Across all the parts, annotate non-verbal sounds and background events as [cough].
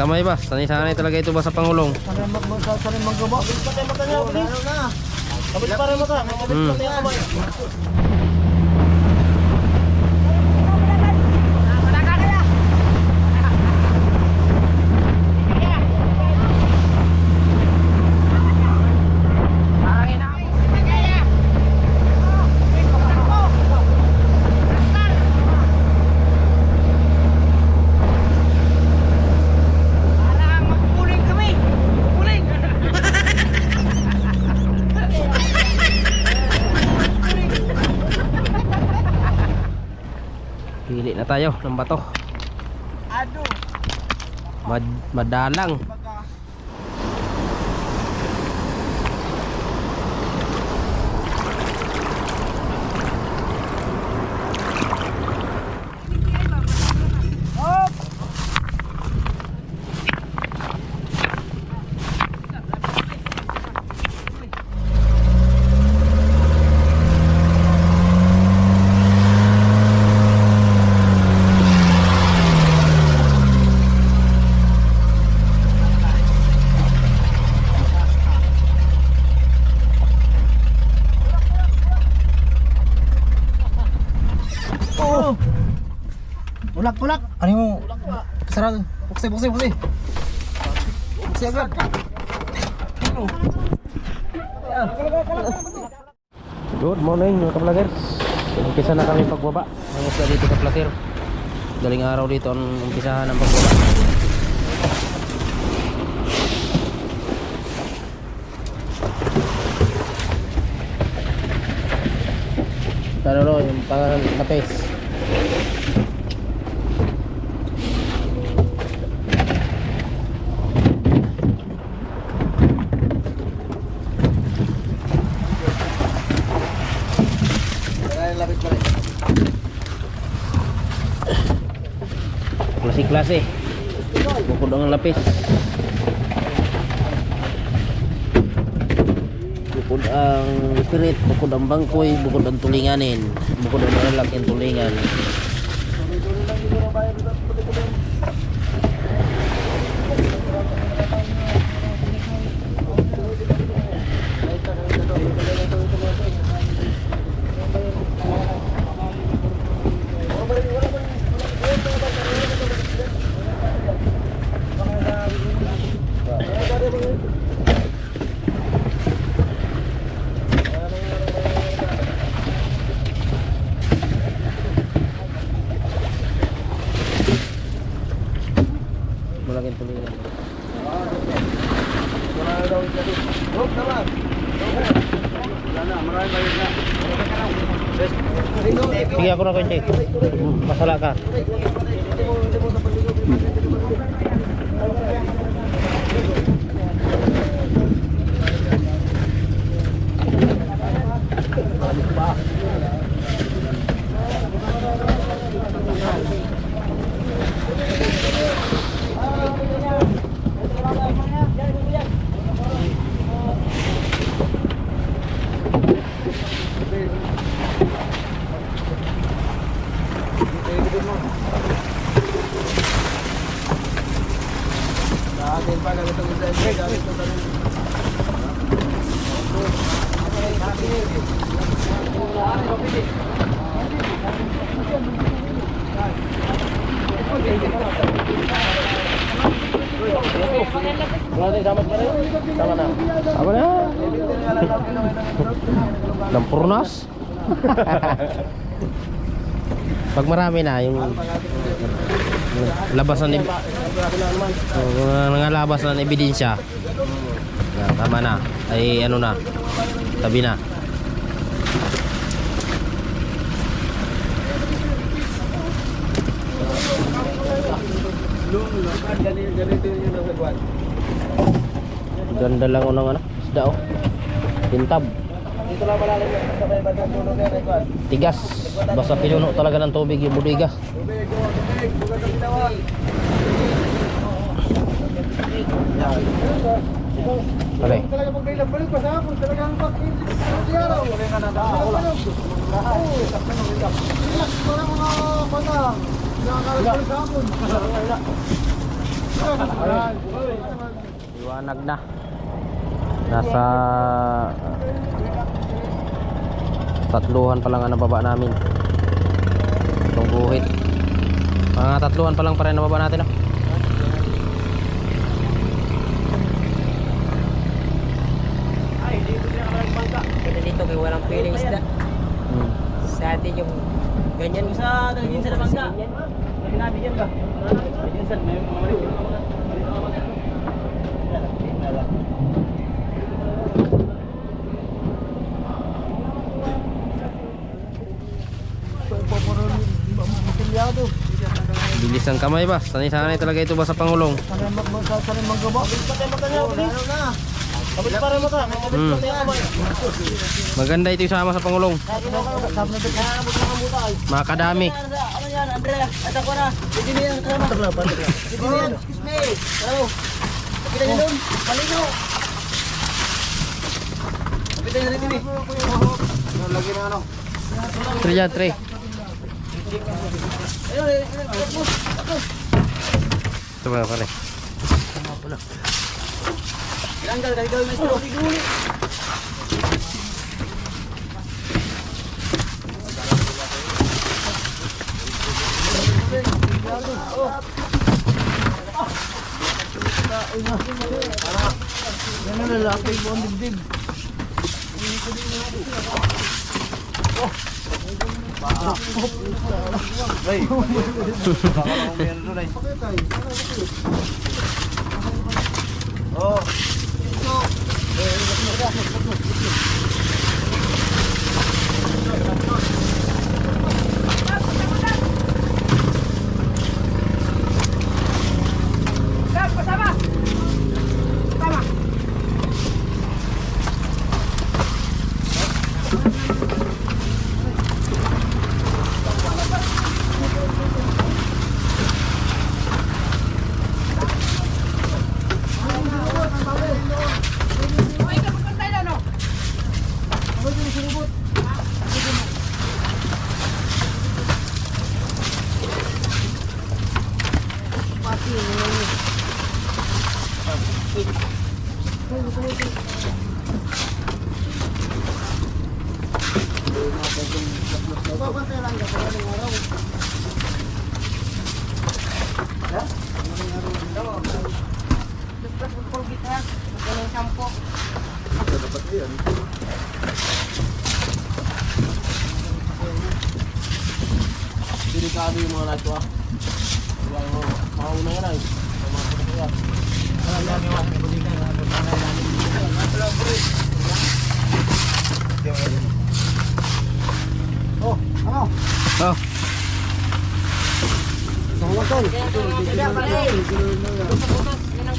kamay ba? Sanay-sanay talaga ito ba sa Pangulong? Sanay mag sanay maggubo. Patay mata niya, please. Ano na? Kabit pa rin mata. Hmm. pa rin kamay. Pili na tayo ng bato. Mad madalang. Ulak, ulak. Ano mo? Sarado. Buksi, buksi, buksi. Buksi agad. Good morning mga ka-vloggers. Umpisa na kami pagbaba. Ang isla dito sa Placer. Daling araw dito ang umpisahan ng pagbaba. Taro ro, yung pangalan kapes. Klase-klase. Bukod ang lapis. Bukod ang spirit, bukod ang bangkoy, bukod ang tulinganin, bukod ang malalaking tulingan. Malaking tulingan. Sige ako na kunti. Masala ka. Atin pa gamit ang isa. Gamit ang isa. Sama na. Lampurnas. Pag marami na yung labas na oh, mga labas na ebidensya. Tama na. Ay ano na. Tabi na. Ganito yung nagagwan. Ganda lang unang ano, isda oh. Tintab, Dito lang malalim sa may bandang dulo na nagagwan. tigas. Basta pinuno talaga ng tubig yung budiga. Tubig, oh, tubig. Bukan ang ginawa. Okay. Talaga pag may balik pa sa hapon, talaga ang pag-ibig sa araw. Wala nga na daw. Lahat. Relax, parang mga bata. Nakakalagal sa hapon. Liwanag na. Nasa tatluhan pa lang ang nababa namin. Itong guhit. Mga tatluhan pa lang pa rin nababa natin. ah. Kasi dito kay walang piling isda. Hmm. Sa atin yung ganyan sa ganyan sa ba? Ganyan mali. Bilis ang kamay ba? Sanay-sanay talaga ito ba sa Pangulong? Sanay mag sanay na. Kapit para mata. Hmm. Maganda ito isama sa Pangulong. Makadami. Yan, Andrea? At ako na. Hindi na yan, kasama. Patagla, patagla. Hindi na yan. Excuse me. Hello. Kapita niyo doon. Malino. Kapita niyo rin eh. Lagi na ano. Tre dyan, tre. Ayun, ayun, ayun. Ito ba pare? Tanggal, kaya gawin maestro. Yan na lalaki mo ang dibdib. Ay. Baka lang meron doon ay. Oh. Delikado yung mga nato ah. Wala mo, mauna nga na eh. Mga pagkakaya. Wala lang yung mga bulikan. Oh, ano? Oh, Sama tol. Kaya pala eh. Sa butas, yan ang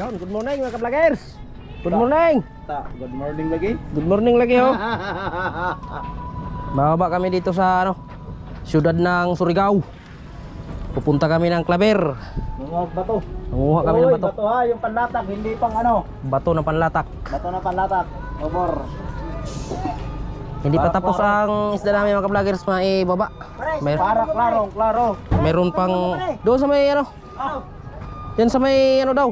Yan, good morning mga ka-vloggers. Good morning. Ta, good morning lagi. Good morning lagi [laughs] ho. Bababa kami dito sa ano, siyudad ng Surigao. Pupunta kami ng Claver. Mga bato. Nanguha kami ng Uy, bato. bato ha, yung panlatak, hindi pang ano. Bato ng panlatak. Bato na panlatak. Over. Hindi pa Para tapos klaro. ang isda namin mga ka-vloggers maibaba. Mer Para klaro, klaro. meron pang doon sa may ano. Yan sa may ano daw,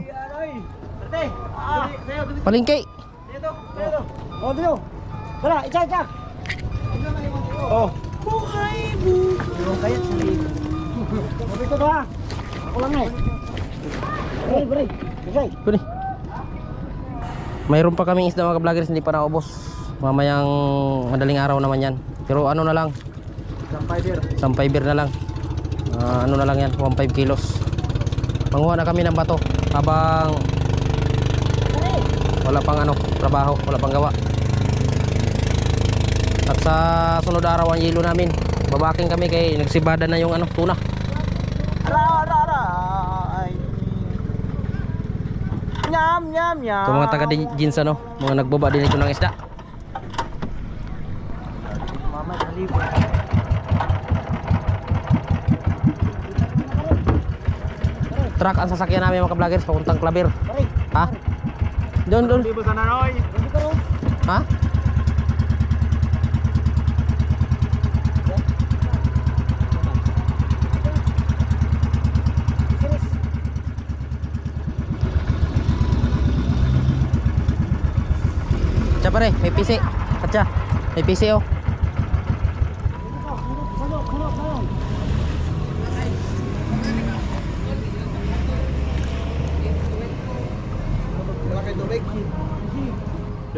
sa'yo, dito, dito. Oh, dito. Tara, isa, isa. Oh. Buhay bu. Yung kayat sa liig. Dito to ha. Ako lang eh. Bray, bray. Bray. Kunin. Mayroon pa kaming isda mga ka-vloggers hindi pa naubos. Mamayang madaling araw naman yan. Pero ano na lang, isang fiber na lang. Ah, ano na lang yan, 1.5 kilos. Manguha na kami ng bato habang wala pang ano, trabaho, wala pang gawa. At sa sunod araw ang yelo namin. Babaking kami kay nagsibada na yung ano, tuna. Nyam, nyam, nyam. Ito mga taga jeans ano, mga nagbaba din ito ng isda. Mama, nalibo. Truck ang sasakyan namin mga vloggers papuntang Claver. Ha? Doon, doon. Libo sa nanoy. Ha? Siya pare, may PC. Katsa, may PC oh.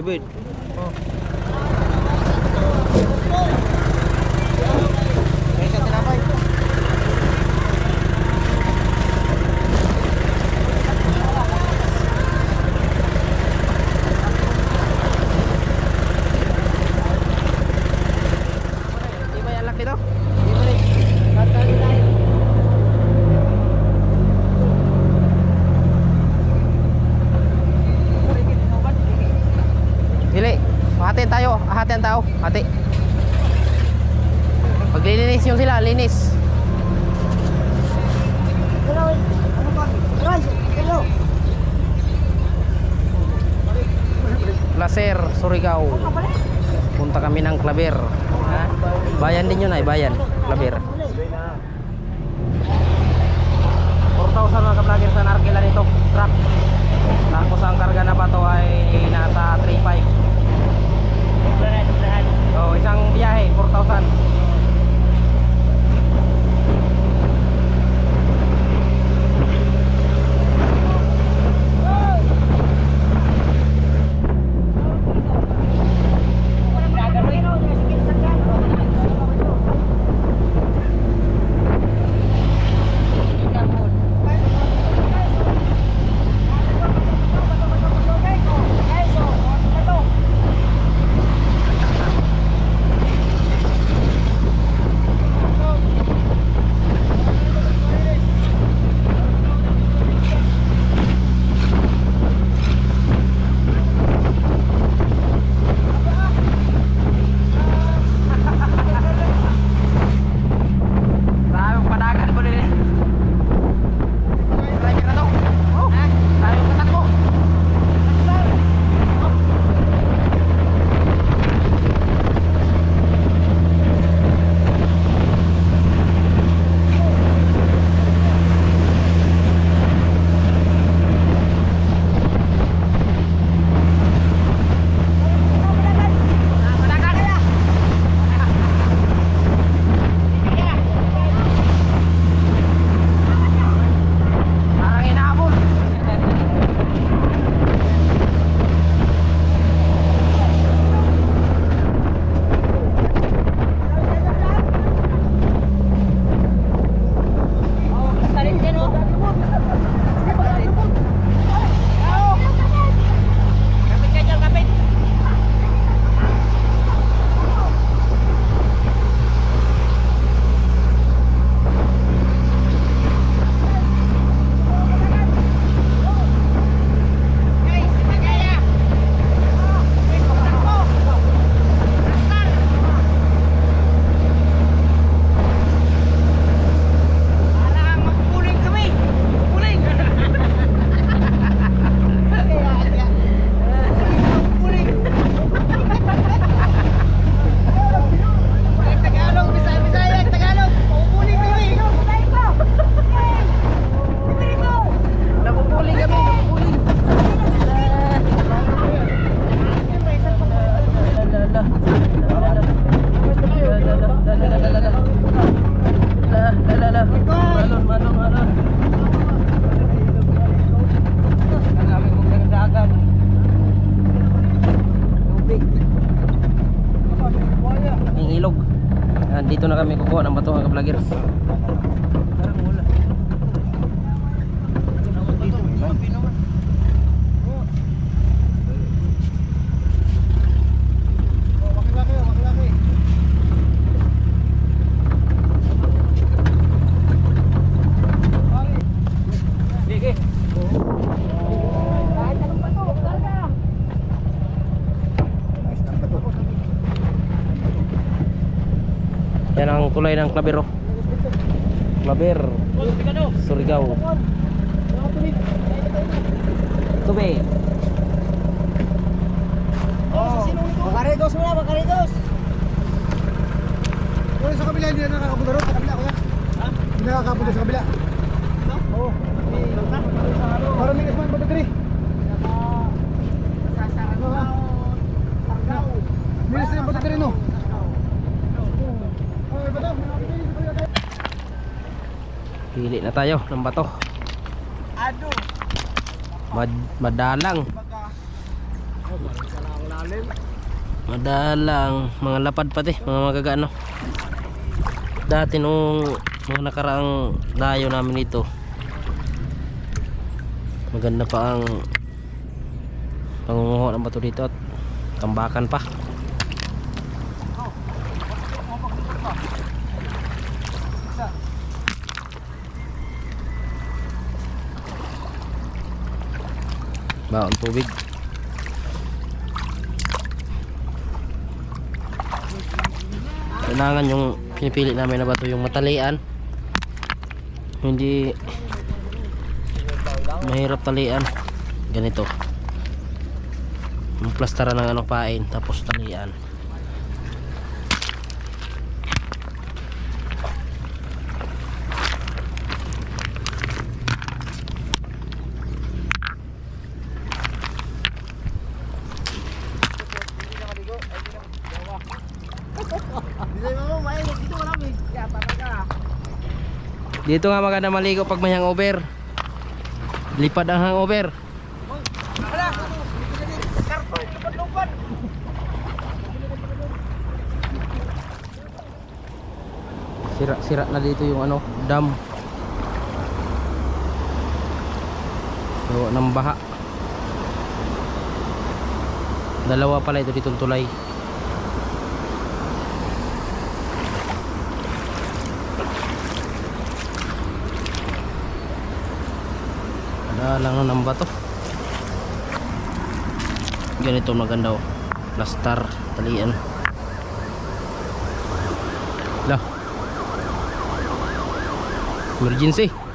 Lubid. Di ba yan laki to? Dili, hatin tayo, hatin tao, hati. Paglilinis yung sila, linis. Placer, Surigao. Punta kami ng Claver. Bayan din yun ay, bayan. Claver. 4,000 mga ka-vlogger sa narkila nito. Truck. Tapos ang karga na pa to ay nasa 3,500. Oh, isang biyahe, 4,000. Yan ang kulay ng klabero. Klaber. Surigao. Tubig. Oh, Bakaridos muna, Bakaridos. Wala sa kabila, hindi na nakakapunta ron. Sa kabila, kuya. Ha? Hindi nakakapunta sa kabila. Oo. Parang may kasman pa dito Minas na yung pati no? Okay, ba daw? Pili na tayo ng bato. Ano? Mad madalang. Madalang. Mga lapad pati. Mga magagano. Dati nung mga nakaraang dayo namin ito. Maganda pa ang pangunguha ng bato dito at tambakan pa. Baon tubig. Kailangan yung pinipili namin na bato yung matalian. Hindi mahirap talian. Ganito. Yung plastara ng ano pain tapos talian. Dito nga maganda maligo pag may hangover. Lipad ang hangover. Sira-sira na dito yung ano, dam. So, ng baha. Dalawa pala ito ditong tulay. Wala lang ng bato. Ganito maganda oh. Plastar, talian. Lah. Emergency.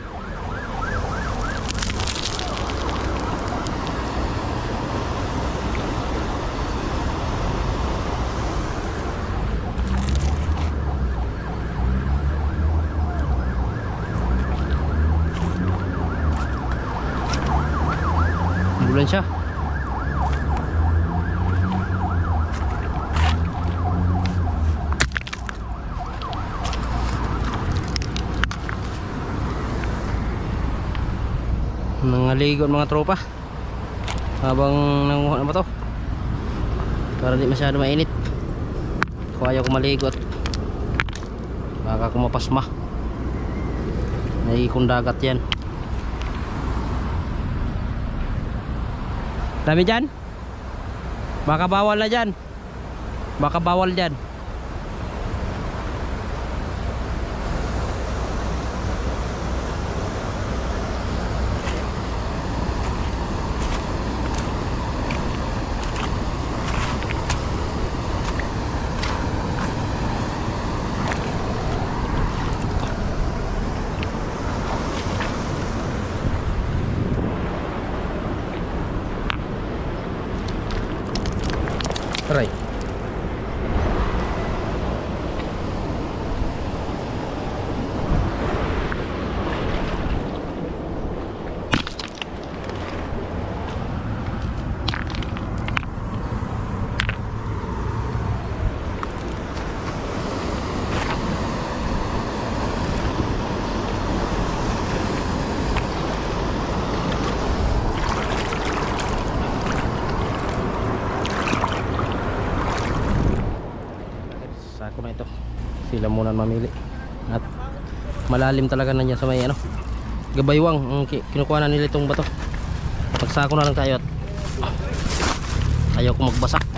Ang mga tropa habang nanguha na ba to para di masyado mainit kung ayaw ko maligo at baka kumapasma naiikong dagat yan Dami dyan? Baka bawal na dyan. Baka bawal dyan. Aray. Sako na ito. Sila muna mamili. At malalim talaga na niya sa may ano. Gabaywang ang ki- kinukuha na nila itong bato. Pagsako na lang tayo at ayaw ko magbasak.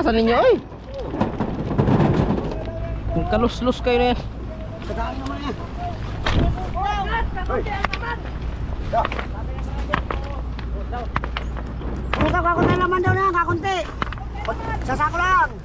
Iwasan ninyo oy. Kung kalus-lus kayo na yan. Tagaan naman yan. Oy. Ikaw kakunti naman daw na, kakunti. Sasako lang.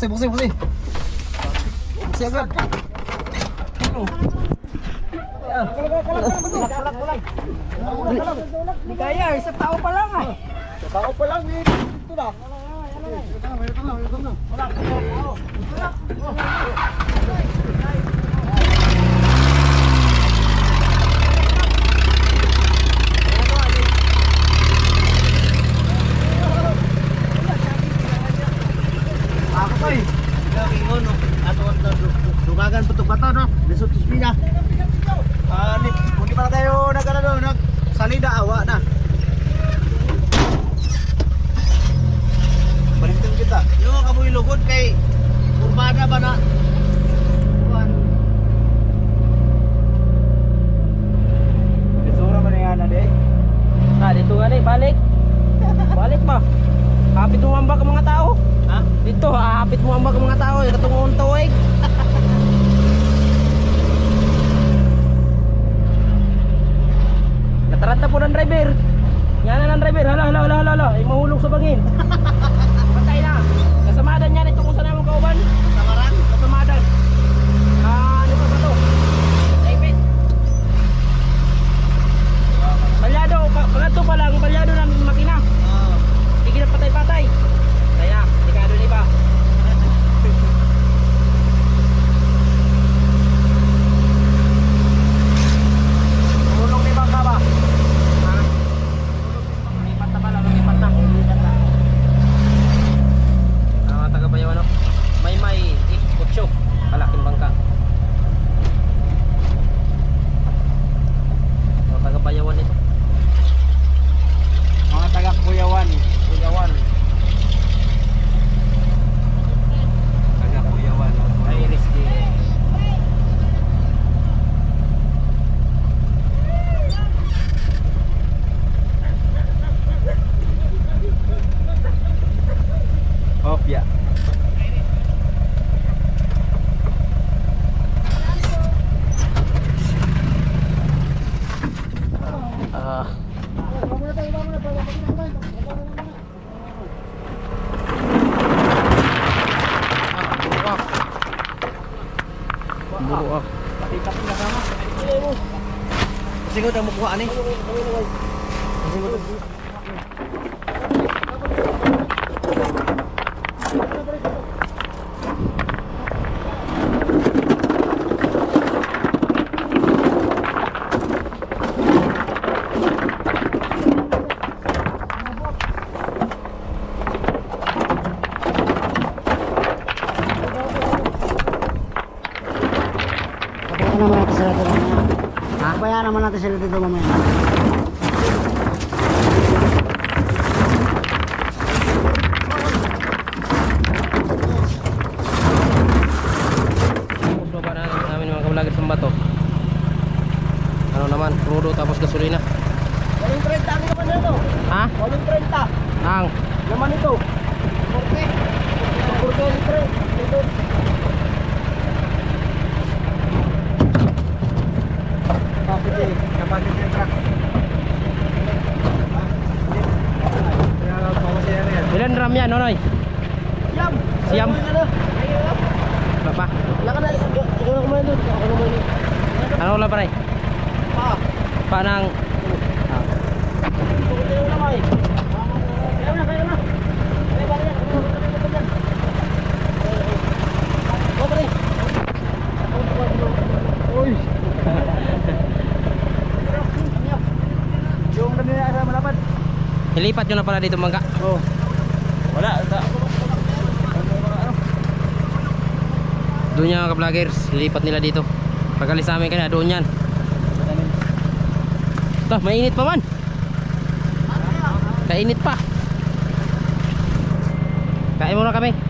Poussez, poussez, poussez. Poussez à. Yeah. na tayo makuha ani. Ilipat nyo na pala dito mangga. Oo. Oh. Wala. Doon niya mga vloggers, ilipat nila dito. Pagalis namin kanina, doon yan. Ito, mainit pa man. Kainit pa. Kain muna kami.